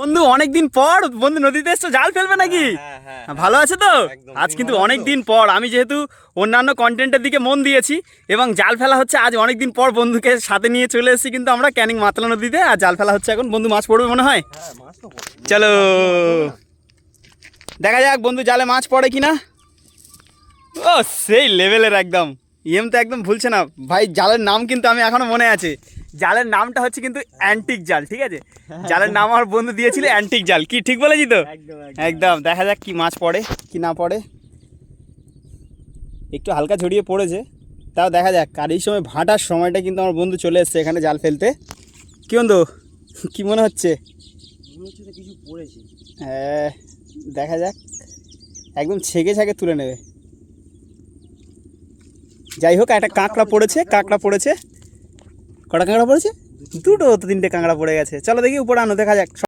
বন্ধু অনেকদিন পর বন্ধু নদীতে এসছো জাল ফেলবে নাকি? হ্যাঁ, হ্যাঁ, ভালো আছে তো? আজ কিন্তু ভালো অনেক দিন পর। আমি যেহেতু অন্যান্য কন্টেন্টের দিকে মন দিয়েছি এবং জাল ফেলা হচ্ছে আজ অনেক দিন পর বন্ধুকে সাথে নিয়ে চলে এসেছি কিন্তু আমরা ক্যানিং মাতলা নদীতে আর জাল ফেলা হচ্ছে এখন। বন্ধু মাছ পড়বে মনে হয়? হ্যাঁ। চলো। দেখা যাক বন্ধু জালে মাছ পড়ে কিনা। ও সেই লেভেলের একদম। ইএম তো একদম ভুলছে না। ভাই জালের নাম কিন্তু আমি এখনও মনে আছে। জালের নামটা হচ্ছে কিন্তু অ্যান্টিক জাল ঠিক আছে? জালের নাম আমার বন্ধু দিয়েছিল অ্যান্টিক জাল কি ঠিক বলেছি তো? একদম দেখা যাক কি মাছ পড়ে কি না পড়ে। একটু হালকা ছড়িয়ে পড়েছে তাও দেখা যাক। আর এই সময় ভাটার সময়টা কিন্তু আমার বন্ধু চলে এসছে এখানে জাল ফেলতে। কি বন্ধু? কি মনে হচ্ছে? কিছু পড়েছে। হ্যাঁ দেখা যাক। একদম ছেঁকে ছাকে তুলে নেবে। যাই হোক একটা কাঁকড়া পড়েছে কাঁকড়া পড়েছে। কটা কাঁকড়া পড়েছে? দুটো। তো তিনটে কাঁকড়া পড়ে গেছে। চলো দেখি উপরে আনো, দেখা যাক।